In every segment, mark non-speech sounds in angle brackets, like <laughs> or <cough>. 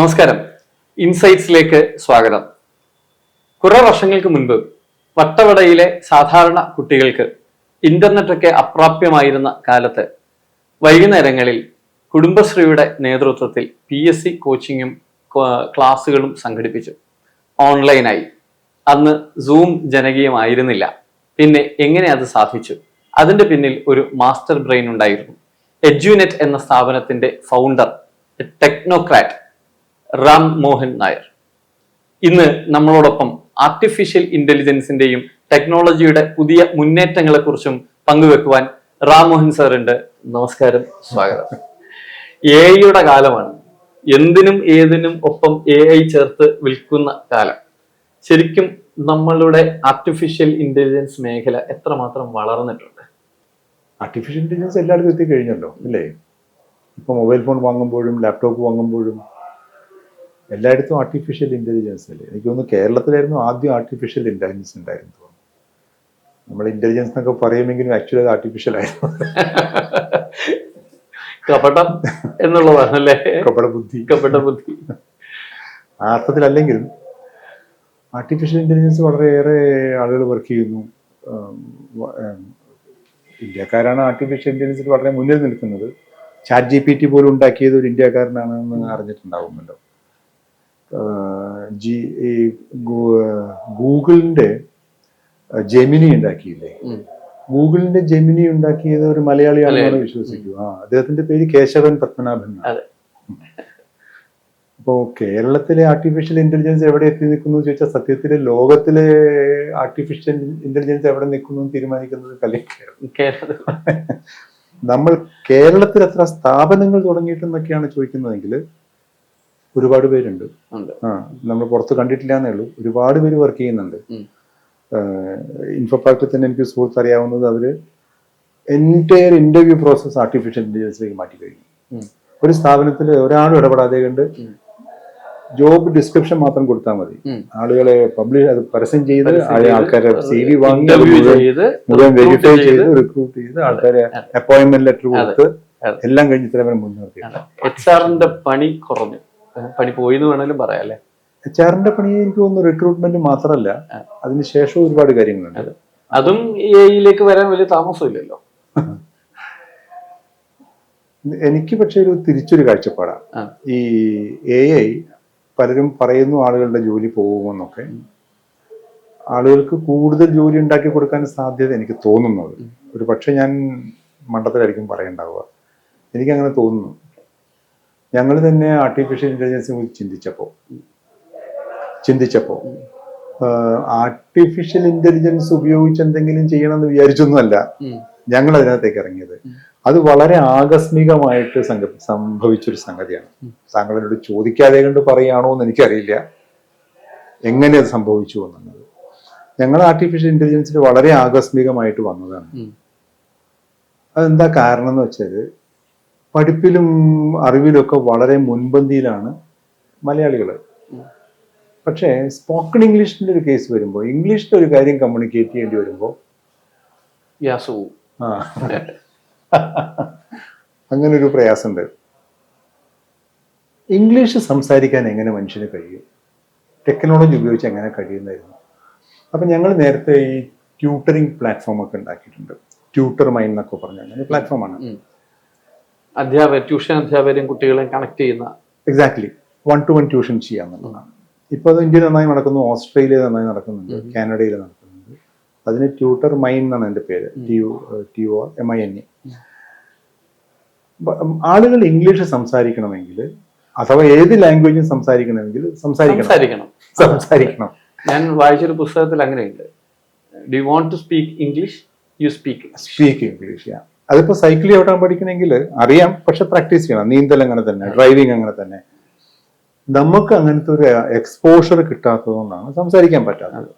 നമസ്കാരം. ഇൻസൈറ്റ്സിലേക്ക് സ്വാഗതം. കുറെ വർഷങ്ങൾക്ക് മുൻപ് വട്ടവടയിലെ സാധാരണ കുട്ടികൾക്ക് ഇന്റർനെറ്റ് ഒക്കെ അപ്രാപ്യമായിരുന്ന കാലത്ത് വൈകുന്നേരങ്ങളിൽ കുടുംബശ്രീയുടെ നേതൃത്വത്തിൽ പി എസ് സി കോച്ചിങ്ങും ക്ലാസ്സുകളും സംഘടിപ്പിച്ചു. ഓൺലൈനായി. അന്ന് സൂം ജനകീയമായിരുന്നില്ല. പിന്നെ എങ്ങനെ അത് സാധിച്ചു? അതിന്റെ പിന്നിൽ ഒരു മാസ്റ്റർ ബ്രെയിൻ ഉണ്ടായിരുന്നു. എഡ്യൂനെറ്റ് എന്ന സ്ഥാപനത്തിന്റെ ഫൗണ്ടർ ടെക്നോക്രാറ്റ് റാം മോഹൻ നായർ. ഇന്ന് നമ്മളോടൊപ്പം ആർട്ടിഫിഷ്യൽ ഇന്റലിജൻസിന്റെയും ടെക്നോളജിയുടെ പുതിയ മുന്നേറ്റങ്ങളെ കുറിച്ചും പങ്കുവെക്കുവാൻ റാം മോഹൻ ഉണ്ട്. നമസ്കാരം സ്വാഗതം. എ ഐയുടെ കാലമാണ്. എന്തിനും ഏതിനും ഒപ്പം എ ഐ ചേർത്ത് വിൽക്കുന്ന കാലം. ശരിക്കും നമ്മളുടെ ആർട്ടിഫിഷ്യൽ ഇന്റലിജൻസ് മേഖല എത്രമാത്രം വളർന്നിട്ടുണ്ട്? ആർട്ടിഫിഷ്യൽ ഇന്റലിജൻസ് എല്ലായിടത്തും എത്തിക്കഴിഞ്ഞല്ലോ അല്ലേ ഇപ്പൊ മൊബൈൽ ഫോൺ വാങ്ങുമ്പോഴും ലാപ്ടോപ്പ് വാങ്ങുമ്പോഴും എല്ലായിടത്തും ആർട്ടിഫിഷ്യൽ ഇന്റലിജൻസ് അല്ലേ? എനിക്ക് തോന്നുന്നു കേരളത്തിലായിരുന്നു ആദ്യം ആർട്ടിഫിഷ്യൽ ഇന്റലിജൻസ് ഉണ്ടായിരുന്നു തോന്നുന്നു. നമ്മൾ ഇന്റലിജൻസ് എന്നൊക്കെ പറയുമെങ്കിലും ആക്ച്വലി അത് ആർട്ടിഫിഷ്യൽ ആയിരുന്നു. കപടം എന്നുള്ളതാണ് അല്ലേ? കപട ബുദ്ധി. കപട ബുദ്ധി. ആ അർത്ഥത്തിലല്ലെങ്കിലും ആർട്ടിഫിഷ്യൽ ഇന്റലിജൻസ് വളരെയേറെ ആളുകൾ വർക്ക് ചെയ്യുന്നു. ഇന്ത്യക്കാരാണ് ആർട്ടിഫിഷ്യൽ ഇന്റലിജൻസിൽ വളരെ മുന്നിൽ നിൽക്കുന്നത്. ചാറ്റ് ജി പി ടി പോലും ഉണ്ടാക്കിയത് ഒരു ഇന്ത്യക്കാരനാണെന്ന് അറിഞ്ഞിട്ടുണ്ടാവുമല്ലോ. ജി ഈ ഗൂഗിളിന്റെ ജെമിനി ഉണ്ടാക്കിയില്ലേ. ഗൂഗിളിന്റെ ജെമിനി ഉണ്ടാക്കിയത് ഒരു മലയാളിയാണെന്ന് വിശ്വസിക്കൂ. വിശ്വസിക്കുക ആ അദ്ദേഹത്തിന്റെ പേര് കേശവൻ പത്മനാഭൻ എന്നാണ്. അപ്പോ കേരളത്തിലെ ആർട്ടിഫിഷ്യൽ ഇന്റലിജൻസ് എവിടെ എത്തി നിൽക്കുന്നു എന്ന് ചോദിച്ചാൽ സത്യത്തിലെ ലോകത്തിലെ ആർട്ടിഫിഷ്യൽ ഇന്റലിജൻസ് എവിടെ നിൽക്കുന്നു എന്ന് തീരുമാനിക്കുന്നത് കലയാണ് നമ്മൾ കേരളത്തിൽ എത്ര സ്ഥാപനങ്ങൾ തുടങ്ങിയിട്ടെന്നൊക്കെയാണ് ചോദിക്കുന്നതെങ്കിൽ ഒരുപാട് പേരുണ്ട്. നമ്മൾ പുറത്ത് കണ്ടിട്ടില്ല എന്നേ ഉള്ളൂ. ഒരുപാട് പേര് വർക്ക് ചെയ്യുന്നുണ്ട്. ഇൻഫോ പാർക്കിൽ തന്നെ എനിക്ക് സുഹൃത്ത് അറിയാവുന്നത് അവർ എന്റയർ ഇന്റർവ്യൂ പ്രോസസ് ആർട്ടിഫിഷ്യൽ ഇന്റലിജൻസിലേക്ക് മാറ്റി കഴിഞ്ഞു ഒരു സ്ഥാപനത്തിൽ ഒരാളും ഇടപെടാതെ കണ്ട് ജോബ് ഡിസ്ക്രിപ്ഷൻ മാത്രം കൊടുത്താൽ മതി. ആളുകളെ പബ്ലിഷ് അത് പരസ്യം ചെയ്ത് ആൾക്കാരെ സി വി വാങ്ങി മുഴുവൻ ചെയ്ത് വെരിഫൈ ചെയ്ത് റിക്രൂട്ട് ചെയ്ത് ആൾക്കാരെ അപ്പോയിന്റ്മെന്റ് ലെറ്റർ കൊടുത്ത് എല്ലാം കഴിഞ്ഞ് ഇത്രവരെ മുൻനിർത്തി എച്ച് ആറിന്റെ പണി കുറഞ്ഞു. പണി പോയി എന്ന് വേണമെങ്കിലും പറയാം അല്ലെ? എച്ച് ആറിന്റെ പണി എനിക്ക് തോന്നുന്നു റിക്രൂട്ട്മെന്റ് മാത്രമല്ല. അതിനുശേഷം ഒരുപാട് കാര്യങ്ങളുണ്ട്. അതെ. എയിലേക്ക് വരാൻ വലിയ താമസമില്ലല്ലോ. എനിക്ക് പക്ഷെ ഒരു തിരിച്ചൊരു കാഴ്ചപ്പാടാണ്. ഈ എ ഐ പലരും പറയുന്നു ആളുകളുടെ ജോലി പോകുമെന്നൊക്കെ. ആളുകൾക്ക് കൂടുതൽ ജോലി ഉണ്ടാക്കി കൊടുക്കാൻ സാധ്യത എനിക്ക് തോന്നുന്നത് ഒരു പക്ഷെ ഞാൻ മണ്ടത്തിലായിരിക്കും പറയണ്ടാവുക. എനിക്കങ്ങനെ തോന്നുന്നു. ഞങ്ങൾ തന്നെ ആർട്ടിഫിഷ്യൽ ഇന്റലിജൻസ് കുറിച്ച് ചിന്തിച്ചപ്പോൾ ചിന്തിച്ചപ്പോൾ ആർട്ടിഫിഷ്യൽ ഇന്റലിജൻസ് ഉപയോഗിച്ച് എന്തെങ്കിലും ചെയ്യണമെന്ന് വിചാരിച്ചൊന്നുമല്ല ഞങ്ങൾ അതിനകത്തേക്ക് ഇറങ്ങിയത്. അത് വളരെ ആകസ്മികമായിട്ട് സംഭവിച്ചൊരു സംഗതിയാണ്. താങ്കളോട് താങ്കൾ എന്നോട് ചോദിക്കാതെ കണ്ട് പറയുകയാണോ എന്ന് എനിക്കറിയില്ല. എങ്ങനെ അത് സംഭവിച്ചു എന്നുള്ളത്. ഞങ്ങൾ ആർട്ടിഫിഷ്യൽ ഇന്റലിജൻസിൽ വളരെ ആകസ്മികമായിട്ട് വന്നതാണ്. അതെന്താ കാരണം എന്ന് വെച്ചാൽ പഠിപ്പിലും അറിവിലും ഒക്കെ വളരെ മുൻപന്തിയിലാണ് മലയാളികൾ പക്ഷേ സ്പോക്കൺ ഇംഗ്ലീഷിന്റെ ഒരു കേസ് വരുമ്പോൾ ഇംഗ്ലീഷിൽ ഒരു കാര്യം കമ്മ്യൂണിക്കേറ്റ് ചെയ്യേണ്ടി വരുമ്പോൾ ആ. അങ്ങനെ ഒരു പ്രയാസമുണ്ട് ഇംഗ്ലീഷ് സംസാരിക്കാൻ എങ്ങനെ മനുഷ്യന് കഴിയും? ടെക്നോളജി ഉപയോഗിച്ച് എങ്ങനെ കഴിയുന്നായിരുന്നു അപ്പം ഞങ്ങൾ നേരത്തെ ഈ ട്യൂട്ടറിങ് പ്ലാറ്റ്ഫോം ഒക്കെ ഉണ്ടാക്കിയിട്ടുണ്ട്. ട്യൂട്ടർ മൈൻഡ് എന്നൊക്കെ പറഞ്ഞ അങ്ങനെ പ്ലാറ്റ്ഫോമാണ് അധ്യാപകർ ട്യൂഷൻ അധ്യാപകരെയും കുട്ടികളെയും കണക്ട് ചെയ്യുന്ന exactly one to one tuition ചെയ്യാന്നുള്ളതാണ് ഇപ്പോൾ അത് ഇന്ത്യയിൽ നന്നായി നടക്കുന്നു ഓസ്ട്രേലിയ നന്നായി നടക്കുന്നുണ്ട്. കാനഡയിൽ നടക്കുന്നുണ്ട്. അതിന് ട്യൂട്ടർ മൈൻ എന്നാണ് എന്റെ പേര്. T U T O M I N A ആളുകൾ ഇംഗ്ലീഷ് സംസാരിക്കണമെങ്കിൽ അഥവാ ഏത് ലാംഗ്വേജും സംസാരിക്കണമെങ്കിൽ സംസാരിക്കണം. സംസാരിക്കണം. ഞാൻ വായിച്ചൊരു പുസ്തകത്തിൽ അങ്ങനെയുണ്ട്. Do you want to speak English you speak speak English അതിപ്പോ സൈക്കിൾ ചവിട്ടാൻ പഠിക്കണമെങ്കിൽ അറിയാം പക്ഷെ പ്രാക്ടീസ് ചെയ്യണം. നീന്തൽ അങ്ങനെ തന്നെ ഡ്രൈവിംഗ് അങ്ങനെ തന്നെ. നമുക്ക് അങ്ങനത്തെ ഒരു എക്സ്പോഷർ കിട്ടാത്തതുകൊണ്ടാണ് സംസാരിക്കാൻ പറ്റാത്തത്.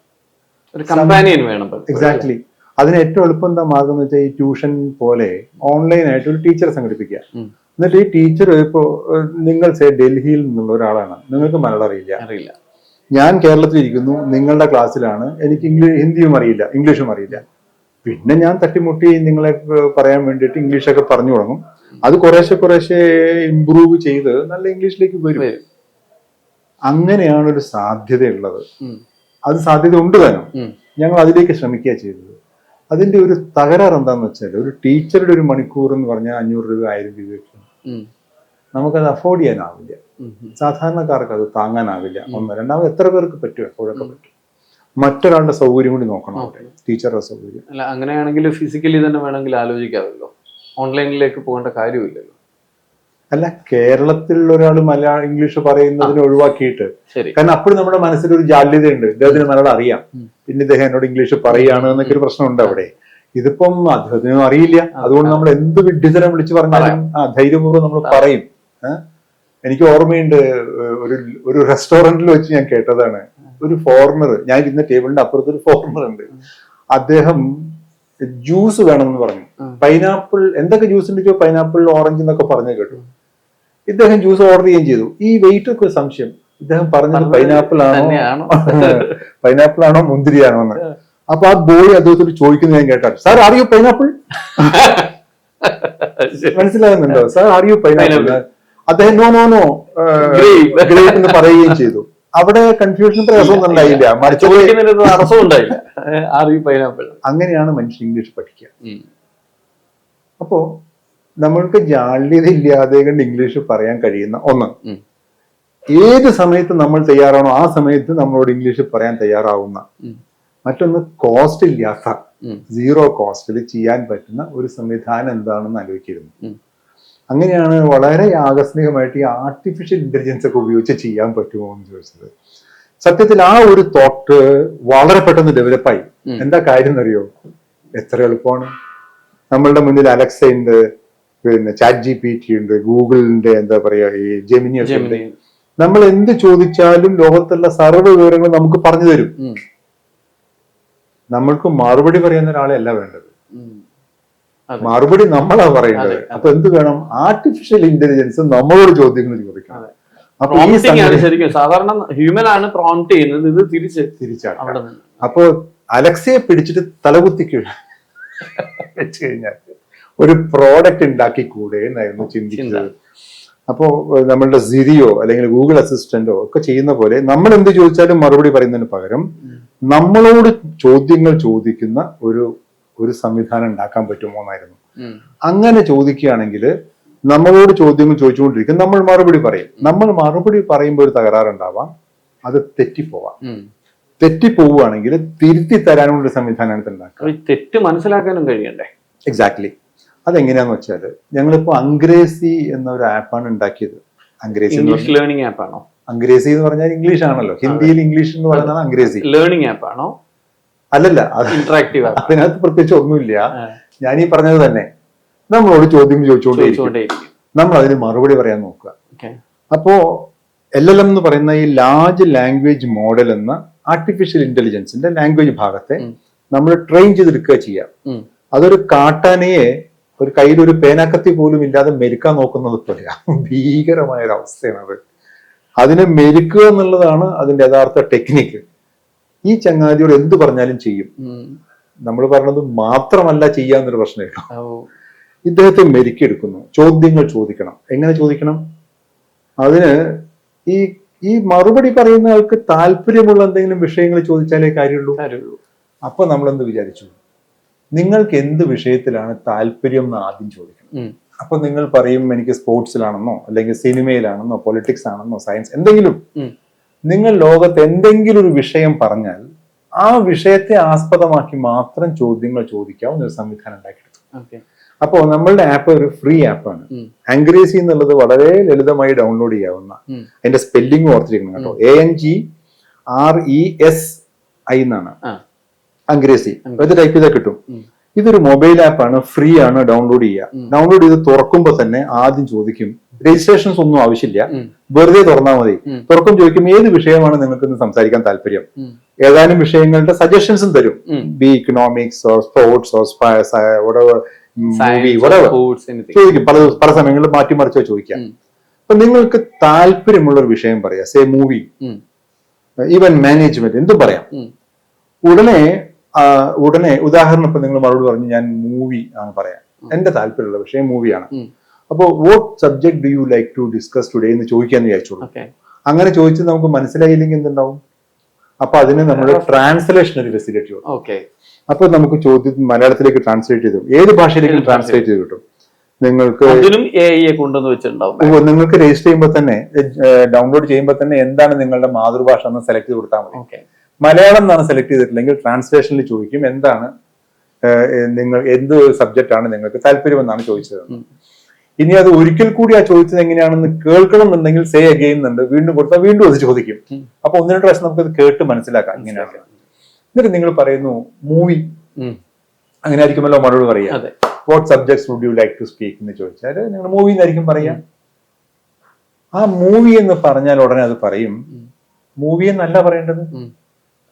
ഒരു കമ്പാനിയൻ വേണം എക്സാക്ട്ലി അതിന് ഏറ്റവും എളുപ്പം എന്താ മാർഗം എന്ന് വെച്ചാൽ ഈ ട്യൂഷൻ പോലെ ഓൺലൈൻ ആയിട്ട് ഒരു ടീച്ചറെ സംഘടിപ്പിക്കുക. എന്നിട്ട് ഈ ടീച്ചർ ഇപ്പോ നിങ്ങൾ സേ ഡൽഹിയിൽ നിന്നുള്ള ഒരാളാണ്. നിങ്ങൾക്ക് മലയാളം അറിയില്ല. അറിയില്ല. ഞാൻ കേരളത്തിൽ ഇരിക്കുന്നു നിങ്ങളുടെ ക്ലാസ്സിലാണ് എനിക്ക് ഇംഗ്ലീഷ് ഹിന്ദിയും അറിയില്ല ഇംഗ്ലീഷും അറിയില്ല. പിന്നെ ഞാൻ തട്ടിമുട്ടി നിങ്ങളെ പറയാൻ വേണ്ടിയിട്ട് ഇംഗ്ലീഷൊക്കെ പറഞ്ഞു തുടങ്ങും. അത് കുറേശ്ശെ കുറേശ്ശെ ഇമ്പ്രൂവ് ചെയ്ത് നല്ല ഇംഗ്ലീഷിലേക്ക് വരും. അങ്ങനെയാണ് ഒരു സാധ്യതയുള്ളത്. അത് സാധ്യത ഉണ്ട് തന്നെ. ഞങ്ങൾ അതിലേക്ക് ശ്രമിക്കുക ചെയ്തത്. അതിന്റെ ഒരു തകരാറ് എന്താന്ന് വെച്ചാൽ ഒരു ടീച്ചറുടെ ഒരു മണിക്കൂർ എന്ന് പറഞ്ഞാൽ അഞ്ഞൂറ് രൂപ ആയിരം രൂപയ്ക്ക് ഉം. നമുക്കത് അഫോർഡ് ചെയ്യാനാവില്ല. സാധാരണക്കാർക്ക് അത് താങ്ങാനാവില്ല. ഒന്ന് രണ്ടാമത് എത്ര പേർക്ക് പറ്റും? എപ്പോഴൊക്കെ പറ്റും? മറ്റൊരാളുടെ സൗകര്യം കൂടി നോക്കണം ടീച്ചറുടെ സൗകര്യം. അല്ല അങ്ങനെയാണെങ്കിൽ ഫിസിക്കലി തന്നെ വേണമെങ്കിൽ ആലോചിക്കാമല്ലോ. ഓൺലൈനിലേക്ക് പോകേണ്ട കാര്യമില്ലല്ലോ. അല്ല കേരളത്തിൽ ഒരാൾ മലയാളം ഇംഗ്ലീഷ് പറയുന്നതിനെ ഒഴിവാക്കിയിട്ട്. കാരണം അപ്പോഴും നമ്മുടെ മനസ്സിൽ ഒരു ജാല്യതയുണ്ട് ഇദ്ദേഹത്തിന് മലയാളം അറിയാം. പിന്നെ ഇദ്ദേഹം എന്നോട് ഇംഗ്ലീഷ് പറയുകയാണ് എന്നൊക്കെ ഒരു പ്രശ്നമുണ്ട് അവിടെ. ഇതിപ്പം അദ്ദേഹത്തിനും അറിയില്ല. അതുകൊണ്ട് നമ്മൾ എന്ത് വിഡ്ഢിതരം വിളിച്ചു പറഞ്ഞാലും ആ ധൈര്യപൂർവം നമ്മൾ പറയും. എനിക്ക് ഓർമ്മയുണ്ട് ഒരു ഒരു റെസ്റ്റോറന്റിൽ വെച്ച് ഞാൻ കേട്ടതാണ്. ഒരു ഫോറിനർ ഞാൻ ഇരുന്ന ടേബിളിന്റെ അപ്പുറത്ത് ഒരു ഫോറിനർ ഉണ്ട്. അദ്ദേഹം ജ്യൂസ് വേണമെന്ന് പറഞ്ഞു. പൈനാപ്പിൾ എന്തൊക്കെ ജ്യൂസ് ഉണ്ട് പൈനാപ്പിൾ ഓറഞ്ച് എന്നൊക്കെ പറഞ്ഞു കേട്ടു. ഇദ്ദേഹം ജ്യൂസ് ഓർഡർ ചെയ്യുകയും ചെയ്തു. ഈ വെയിറ്റ് ഒക്കെ ഒരു സംശയം. ഇദ്ദേഹം പറഞ്ഞത് പൈനാപ്പിൾ ആണോ? പൈനാപ്പിൾ <laughs> ആണോ മുന്തിരിയാണോ എന്ന്. അപ്പൊ ആ ബോയ് അദ്ദേഹത്തോട് ചോദിക്കുന്നത് ഞാൻ കേട്ടു. സാർ അറിയോ പൈനാപ്പിൾ ശരി. മനസ്സിലാകുന്നുണ്ടോ? സാർ അറിയോ പൈനാപ്പിൾ Pineapple. അദ്ദേഹം നോ നോ നോ. ഗ്രേപ്പ് എന്ന് പറയുകയും ചെയ്തു. അവിടെ കൺഫ്യൂഷൻ പ്രയാസമൊന്നും ഉണ്ടായില്ല. മറിച്ച് പൈനാപ്പിൾ അങ്ങനെയാണ് മനുഷ്യൻ ഇംഗ്ലീഷ് പഠിക്കുക. അപ്പോ നമ്മൾക്ക് ജാള്യത ഇല്ലാതെ കണ്ട് ഇംഗ്ലീഷ് പറയാൻ കഴിയുന്ന ഒന്ന്. ഏത് സമയത്ത് നമ്മൾ തയ്യാറാണോ ആ സമയത്ത് നമ്മളോട് ഇംഗ്ലീഷ് പറയാൻ തയ്യാറാവുന്ന. മറ്റൊന്ന് കോസ്റ്റ് ഇല്ലാത്ത. സീറോ കോസ്റ്റിൽ ചെയ്യാൻ പറ്റുന്ന ഒരു സംവിധാനം എന്താണെന്ന് ആലോചിച്ചിരുന്നു. അങ്ങനെയാണ് വളരെ ആകസ്മികമായിട്ട് ഈ ആർട്ടിഫിഷ്യൽ ഇന്റലിജൻസ് ഒക്കെ ഉപയോഗിച്ച് ചെയ്യാൻ പറ്റുമോ എന്ന് ചോദിച്ചത്. സത്യത്തിൽ ആ ഒരു തോട്ട് വളരെ പെട്ടെന്ന് ഡെവലപ്പായി. എന്താ കാര്യം എന്നറിയോ? എത്ര എളുപ്പമാണ്. നമ്മളുടെ മുന്നിൽ അലക്സ ഉണ്ട് പിന്നെ ചാറ്റ് ജി പി ടി ഉണ്ട് ഗൂഗിളിന്റെ എന്താ പറയാ ഈ ജെമിനി ഒക്കെ ഉണ്ട്. നമ്മൾ എന്ത് ചോദിച്ചാലും ലോകത്തുള്ള സർവ വിവരങ്ങൾ നമുക്ക് പറഞ്ഞു തരും. നമ്മൾക്ക് മറുപടി പറയുന്ന ഒരാളെ അല്ല വേണ്ടത്. മറുപടി നമ്മളാ പറയുന്നത്. അപ്പൊ എന്ത് വേണം? ആർട്ടിഫിഷ്യൽ ഇന്റലിജൻസ് നമ്മളോട് ചോദ്യങ്ങൾ ചോദിക്കണം. ശരിക്കും. സാധാരണ ഹ്യൂമൻ ആണ് പ്രോംപ്റ്റ് ചെയ്യുന്നത്. ഇത് തിരിച്ച് തിരിച്ചാണ്. അപ്പൊ അലക്സയെ പിടിച്ചിട്ട് തലകുത്തി <laughs> വെച്ച് കഴിഞ്ഞാൽ ഒരു പ്രോഡക്റ്റ് ഉണ്ടാക്കി കൂടെ എന്നായിരുന്നു ചിന്തിച്ചത്. അപ്പോ ഏഹ്, നമ്മളുടെ സിരിയോ അല്ലെങ്കിൽ ഗൂഗിൾ അസിസ്റ്റന്റോ ഒക്കെ ചെയ്യുന്ന പോലെ നമ്മൾ എന്ത് ചോദിച്ചാലും മറുപടി പറയുന്നതിന് പകരം നമ്മളോട് ചോദ്യങ്ങൾ ചോദിക്കുന്ന ഒരു ഒരു സംവിധാനം ഉണ്ടാക്കാൻ പറ്റുമോ എന്നായിരുന്നു. അങ്ങനെ ചോദിക്കുകയാണെങ്കിൽ നമ്മളോട് ചോദ്യങ്ങൾ ചോദിച്ചുകൊണ്ടിരിക്കും. നമ്മൾ മറുപടി പറയും. നമ്മൾ മറുപടി പറയുമ്പോൾ ഒരു തകരാറുണ്ടാവാം അത് തെറ്റിപ്പോവാം. തെറ്റിപ്പോവുകയാണെങ്കിൽ തിരുത്തി തരാനുള്ള ഒരു സംവിധാനമാണ് ഉണ്ടാക്കുക. തെറ്റ് മനസ്സിലാക്കാനും കഴിയണ്ടേ? എക്സാക്ട്ലി അതെങ്ങനെയാന്ന് വെച്ചാൽ ഞങ്ങളിപ്പോ അംഗ്രേസി എന്നൊരു ആപ്പാണ് ഉണ്ടാക്കിയത്. അംഗ്രേസി ലേണിംഗ് ആപ്പ് ആണോ? അംഗ്രേസി എന്ന് പറഞ്ഞാൽ ഇംഗ്ലീഷ് ആണല്ലോ. ഹിന്ദിയിൽ ഇംഗ്ലീഷ് എന്ന് പറയുന്നത് അംഗ്രേസി. ലേണിംഗ് ആപ്പ് ആണോ? അല്ലല്ല അത് ഇന്ററാക്റ്റീവ് അതിനകത്ത് പ്രത്യേകിച്ച് ഒന്നുമില്ല. ഞാൻ ഈ പറഞ്ഞത് തന്നെ നമ്മളോട് ചോദ്യം ചോദിച്ചുകൊണ്ടേയിരിക്കും. നമ്മൾ അതിന് മറുപടി പറയാൻ നോക്കുക. അപ്പോ എൽ എൽ എം എന്ന് പറയുന്ന ഈ ലാർജ് ലാംഗ്വേജ് മോഡൽ എന്ന ആർട്ടിഫിഷ്യൽ ഇന്റലിജൻസിന്റെ ലാംഗ്വേജ് ഭാഗത്തെ നമ്മൾ ട്രെയിൻ ചെയ്തെടുക്കുക ചെയ്യാം. അതൊരു കാട്ടാനയെ ഒരു കയ്യിൽ ഒരു പേനാക്കത്തി പോലും ഇല്ലാതെ മെരുക്കാൻ നോക്കുന്നത് പോലെയാ. ഭീകരമായ ഒരു അവസ്ഥയാണ് അത് അതിനെ മെരുക്കുക എന്നുള്ളതാണ് അതിന്റെ യഥാർത്ഥ ടെക്നിക്ക് ഈ ചങ്ങാതിയോട് എന്ത് പറഞ്ഞാലും ചെയ്യും. നമ്മൾ പറഞ്ഞത് മാത്രമല്ല ചെയ്യാന്നൊരു പ്രശ്നമില്ല. ഇദ്ദേഹത്തെ മെരുക്കിയെടുക്കുന്നു. ചോദ്യങ്ങൾ ചോദിക്കണം. എങ്ങനെ ചോദിക്കണം? അതിന് ഈ ഈ മറുപടി പറയുന്ന ആൾക്ക് താല്പര്യമുള്ള എന്തെങ്കിലും വിഷയങ്ങൾ ചോദിച്ചാലേ കാര്യമുള്ളൂ. അപ്പൊ നമ്മൾ എന്ത് വിചാരിച്ചു? നിങ്ങൾക്ക് എന്ത് വിഷയത്തിലാണ് താല്പര്യം എന്ന് ആദ്യം ചോദിക്കണം. അപ്പൊ നിങ്ങൾ പറയും എനിക്ക് സ്പോർട്സിലാണെന്നോ അല്ലെങ്കിൽ സിനിമയിലാണെന്നോ പൊളിറ്റിക്സ് ആണെന്നോ സയൻസ് എന്തെങ്കിലും. നിങ്ങൾ ലോകത്ത് എന്തെങ്കിലും ഒരു വിഷയം പറഞ്ഞാൽ ആ വിഷയത്തെ ആസ്പദമാക്കി മാത്രം ചോദ്യങ്ങൾ ചോദിക്കാവുന്ന ഒരു സംവിധാനം ഉണ്ടാക്കിയെടുക്കും. അപ്പോ അപ്പോൾ നമ്മളുടെ ആപ്പ് ഒരു ഫ്രീ ആപ്പാണ്. ആംഗ്രേസി എന്നുള്ളത് വളരെ ലളിതമായി ഡൗൺലോഡ് ചെയ്യാവുന്ന അതിന്റെ സ്പെല്ലിംഗ് ഓർത്തിരിക്കണം കേട്ടോ. A N G R E S I എന്നാണ്. അംഗ്രേസി ഇത് ടൈപ്പ് ചെയ്താൽ കിട്ടും. ഇതൊരു മൊബൈൽ ആപ്പാണ്. ഫ്രീ ആണ്. ഡൗൺലോഡ് ചെയ്യുക. ഡൗൺലോഡ് ചെയ്ത് തുറക്കുമ്പോൾ തന്നെ ആദ്യം ചോദിക്കും. രജിസ്ട്രേഷൻസ് ഒന്നും ആവശ്യമില്ല. വെറുതെ തുറന്നാൽ മതി. തുറക്കം ചോദിക്കും ഏത് വിഷയമാണ് നിങ്ങൾക്ക് ഇന്ന് സംസാരിക്കാൻ താല്പര്യം? ഏതാനും വിഷയങ്ങളുടെ സജഷൻസും തരും. Be economics or sports or. ചോദിക്കും. പല പല സമയങ്ങളിൽ മാറ്റി മറിച്ചോ ചോദിക്കാം. അപ്പൊ നിങ്ങൾക്ക് താല്പര്യമുള്ള ഒരു വിഷയം പറയാം. സേ മൂവി ഈവൻ മാനേജ്മെന്റ് എന്തും പറയാം. ഉടനെ ഉടനെ ഉദാഹരണം ഇപ്പൊ നിങ്ങൾ മറുപടി പറഞ്ഞു ഞാൻ മൂവി ആണ് പറയാം എന്റെ താല്പര്യമുള്ള വിഷയം മൂവിയാണ്. അപ്പോൾ what subject do you like to discuss today എന്ന് ചോദിക്കാന്ന് വിചാരിച്ചോളൂ. അങ്ങനെ ചോദിച്ച് നമുക്ക് മനസ്സിലായില്ലെങ്കിൽ എന്തുണ്ടാവും? അപ്പൊ അതിന് നമ്മുടെ ട്രാൻസ്ലേഷൻ ഒരു ഫെസിലിറ്റി ഉണ്ട്. ഓക്കെ അപ്പൊ നമുക്ക് ചോദ്യം മലയാളത്തിലേക്ക് ട്രാൻസ്ലേറ്റ് ചെയ്തു ഏത് ഭാഷയിലേക്കും ട്രാൻസ്ലേറ്റ് ചെയ്ത് കിട്ടും? നിങ്ങൾക്ക് വെച്ചിട്ടുണ്ടാവും. നിങ്ങൾക്ക് രജിസ്റ്റർ ചെയ്യുമ്പോൾ തന്നെ ഡൗൺലോഡ് ചെയ്യുമ്പോൾ തന്നെ എന്താണ് നിങ്ങളുടെ മാതൃഭാഷ എന്ന് സെലക്ട് ചെയ്ത് കൊടുത്താൽ മതി. മലയാളം എന്നാണ് സെലക്ട് ചെയ്തിട്ടില്ലെങ്കിൽ ട്രാൻസ്ലേഷനിൽ ചോദിക്കും എന്താണ് നിങ്ങൾ എന്ത് സബ്ജക്റ്റ് ആണ് നിങ്ങൾക്ക് താല്പര്യമെന്നാണ് ചോദിച്ചത്. ഇനി അത് ഒരിക്കൽ കൂടി ആ ചോദിച്ചത് എങ്ങനെയാണെന്ന് കേൾക്കണം എന്നുണ്ടെങ്കിൽ സേ അഗെയിൻ എന്നുണ്ട് വീണ്ടും കൊടുത്താൽ വീണ്ടും അത് ചോദിക്കും. അപ്പൊ ഒന്ന് രണ്ട് പ്രാവശ്യം നമുക്കത് കേട്ട് മനസ്സിലാക്കാം ഇങ്ങനെയാണ് എന്നിട്ട് നിങ്ങൾ പറയുന്നു മൂവി അങ്ങനെ ആയിരിക്കുമല്ലോ മറുപടി പറയാം. What subjects would you like to speak എന്ന് ചോദിച്ചാൽ നിങ്ങൾ മൂവി എന്നായിരിക്കും പറയാം. ആ മൂവി എന്ന് പറഞ്ഞാൽ ഉടനെ അത് പറയും. മൂവി എന്നല്ല പറയേണ്ടത്.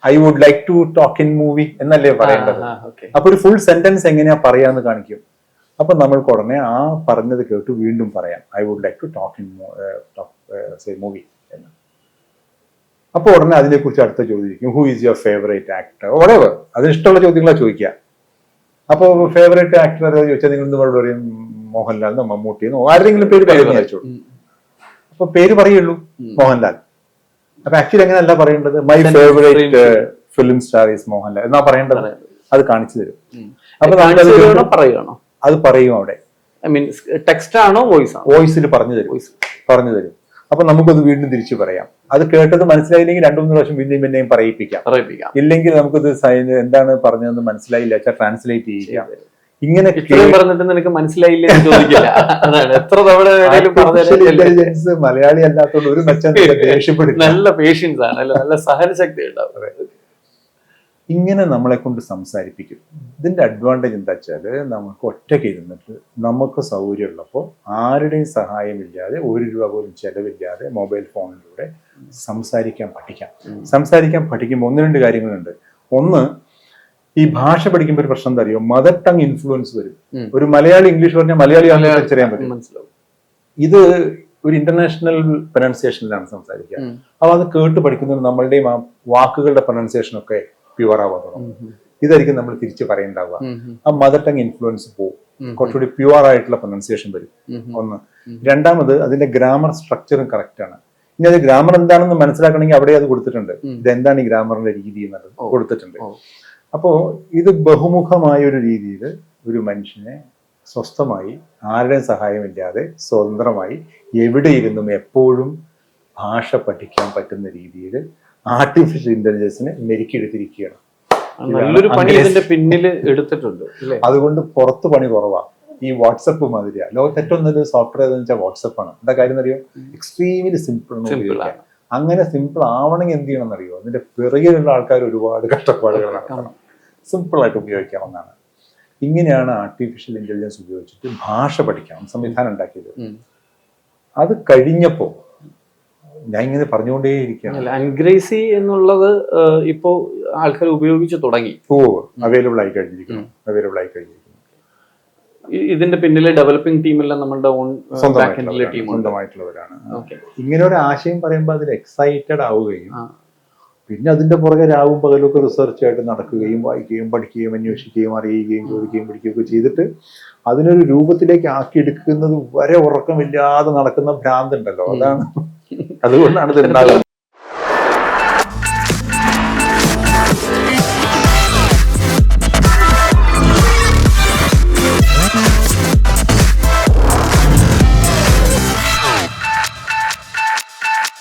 I would like to talk in movie എന്നല്ലേ പറയേണ്ടത്. അപ്പൊ ഒരു ഫുൾ സെന്റൻസ് എങ്ങനെയാ പറയാന്ന് കാണിക്കും. അപ്പൊ നമ്മൾക്ക് ഉടനെ ആ പറഞ്ഞത് കേട്ട് വീണ്ടും പറയാം. I would like to talk in say movie എന്ന്. അപ്പോൾ ഉടനെ അതിനെക്കുറിച്ച് അടുത്ത ചോദിക്കും. Who is your favourite actor whatever. അതിനിഷ്ടമുള്ള ഇഷ്ടമുള്ള ചോദ്യങ്ങളാ ചോദിക്കുക. അപ്പോൾ ഫേവറേറ്റ് ആക്ടർ ചോദിച്ചാൽ നിങ്ങൾ എന്ത് പറയും മോഹൻലാൽ എന്നോ മമ്മൂട്ടി എന്നോ ആരെങ്കിലും പേര് പറയുന്ന ചോദിച്ചോളൂ ഉം. അപ്പൊ പേര് പറയുള്ളൂ മോഹൻലാൽ. അപ്പൊ ആക്ച്വലി അങ്ങനെയല്ല പറയേണ്ടത്. My favourite film star is Mohanlal. എന്നാ പറയേണ്ടത്. അത് കാണിച്ചു തരും. അപ്പൊ പറയുകയാണോ അത് പറയും അവിടെ. ഐ മീൻ ടെക്സ്റ്റ് ആണോ വോയിസ് ആണോ? വോയിസിൽ പറഞ്ഞു തരും. വോയിസ് പറഞ്ഞു തരും. അപ്പൊ നമുക്കത് വീണ്ടും തിരിച്ചു പറയാം. അത് കേട്ടത് മനസ്സിലായില്ലെങ്കിൽ രണ്ടു മൂന്ന് പ്രാവശ്യം പിന്നെയും പിന്നെയും പറയിപ്പിക്കാം. പറയിപ്പിക്കാം. ഇല്ലെങ്കിൽ നമുക്കത് എന്താണ് പറഞ്ഞതെന്ന് മനസ്സിലായില്ല വെച്ചാൽ ട്രാൻസ്ലേറ്റ് ചെയ്യാം ഇങ്ങനെ പറഞ്ഞിട്ട് നിനക്ക് മനസ്സിലായില്ല എന്ന് ചോദിക്കില്ല. എത്ര തവണ മലയാളി അല്ലാത്തതുകൊണ്ട് ഒരു മെച്ചം <laughs> നല്ല പേഷ്യൻസ് ആണ്. നല്ല സഹനശക്തി ഉണ്ടാവും. ഇങ്ങനെ നമ്മളെ കൊണ്ട് സംസാരിപ്പിക്കും. ഇതിന്റെ അഡ്വാന്റേജ് എന്താ വെച്ചാൽ നമുക്ക് ഒറ്റയ്ക്ക് ഇരുന്നിട്ട് നമുക്ക് സൗകര്യമുള്ളപ്പോൾ ആരുടെയും സഹായമില്ലാതെ ഒരു രൂപ പോലും ചിലവില്ലാതെ മൊബൈൽ ഫോണിലൂടെ സംസാരിക്കാൻ പഠിക്കാം. സംസാരിക്കാൻ പഠിക്കുമ്പോൾ ഒന്ന് രണ്ട് കാര്യങ്ങളുണ്ട്. ഒന്ന് ഈ ഭാഷ പഠിക്കുമ്പോൾ ഒരു പ്രശ്നം എന്താ അറിയോ? മദർ ടങ് ഇൻഫ്ലുവൻസ് വരും. ഒരു മലയാളി ഇംഗ്ലീഷ് പറഞ്ഞാൽ മലയാളി തിരിച്ചറിയാൻ പറ്റും. മനസ്സിലാവും. ഇത് ഒരു ഇന്റർനാഷണൽ പ്രൊനൗൺസിയേഷനിലാണ് സംസാരിക്കുക. അപ്പൊ അത് കേട്ട് പഠിക്കുന്നത് നമ്മളുടെയും ആ വാക്കുകളുടെ പ്രൊനൗൺസിയേഷൻ ഒക്കെ പ്യുവർ ഇതായിരിക്കും നമ്മൾ തിരിച്ചു പറയേണ്ടാവുക. ആ മദർ ടങ് ഇൻഫ്ലുവൻസ് പോകും കുറച്ചുകൂടി പ്യുവർ ആയിട്ടുള്ള പ്രൊനൗൺസിയേഷൻ വരും. ഒന്ന്. രണ്ടാമത് അതിന്റെ ഗ്രാമർ സ്ട്രക്ചറും കറക്റ്റ് ആണ്. ഇനി അത് ഗ്രാമർ എന്താണെന്ന് മനസ്സിലാക്കണമെങ്കിൽ അവിടെ അത് കൊടുത്തിട്ടുണ്ട്. ഇത് ഇതെന്താണ് ഈ ഗ്രാമറിന്റെ രീതി എന്നുള്ളത് കൊടുത്തിട്ടുണ്ട്. അപ്പോൾ അപ്പോ ഇത് ബഹുമുഖമായ ഒരു രീതിയിൽ ഒരു മനുഷ്യനെ സ്വസ്ഥമായി ആരുടെയും സഹായമില്ലാതെ സ്വതന്ത്രമായി എവിടെ ഇരുന്നും എപ്പോഴും ഭാഷ പഠിക്കാൻ പറ്റുന്ന രീതിയിൽ ആർട്ടിഫിഷ്യൽ ഇന്റലിജൻസിനെ മെരുക്കിയെടുത്തിരിക്കുകയാണ്. നല്ലൊരു പണി ഇതിന്റെ പിന്നിൽ എടുത്തിട്ടുണ്ട് അതുകൊണ്ട് പുറത്ത് പണി കുറവാ. ഈ വാട്സപ്പ് മാതിരിയാ. ലോകത്ത് ഏറ്റവും നല്ലൊരു സോഫ്റ്റ്വെയർ എന്ന് വെച്ചാൽ വാട്സപ്പ് ആണ് എന്താ കാര്യം അറിയോ എക്സ്ട്രീംലി സിമ്പിൾ ആണ് അങ്ങനെ സിമ്പിൾ ആവണമെങ്കിൽ എന്ത് ചെയ്യണം എന്നറിയോ? അതിന്റെ പിറകിലുള്ള ആൾക്കാർ ഒരുപാട് കഷ്ടപ്പാടുകൾ നടക്കണം സിമ്പിൾ ആയിട്ട് ഉപയോഗിക്കാമെന്നാണ് ഇങ്ങനെയാണ് ആർട്ടിഫിഷ്യൽ ഇന്റലിജൻസ് ഉപയോഗിച്ചിട്ട് ഭാഷ പഠിക്കണം സംവിധാനം ഉണ്ടാക്കിയത്. അത് കഴിഞ്ഞപ്പോ ഞാൻ ഇങ്ങനെ പറഞ്ഞുകൊണ്ടേയിരിക്കുകയാണ് അൻഗ്രേസി എന്നുള്ളത് ഇപ്പോ ആൾക്കാർ ഉപയോഗിച്ച് തുടങ്ങി. ഓ അവൈലബിൾ ആയി കഴിഞ്ഞിരിക്കുന്നു. അവൈലബിൾ ആയി കഴിഞ്ഞിരിക്കുന്നു. ഇതിന്റെ പിന്നിലെ ഡെവലപ്പിംഗ് ടീമില്ല നമ്മുടെ ഓൺ സ്വന്തമായിട്ടുള്ളവരാണ്. ഇങ്ങനെ ഒരു ആശയം പറയുമ്പോൾ അതിൽ എക്സൈറ്റഡ് ആവുകയും പിന്നെ അതിന്റെ പുറകെ രാവും പകലൊക്കെ റിസർച്ച് ആയിട്ട് നടക്കുകയും വായിക്കുകയും പഠിക്കുകയും അന്വേഷിക്കുകയും അറിയുകയും ചോദിക്കുകയും പഠിക്കുകയും ഒക്കെ ചെയ്തിട്ട് അതിനൊരു രൂപത്തിലേക്ക് ആക്കിയെടുക്കുന്നത് വരെ ഉറക്കമില്ലാതെ നടക്കുന്ന ഭ്രാന്തുണ്ടല്ലോ. അതാണ് அது ஒன்று அடுத்த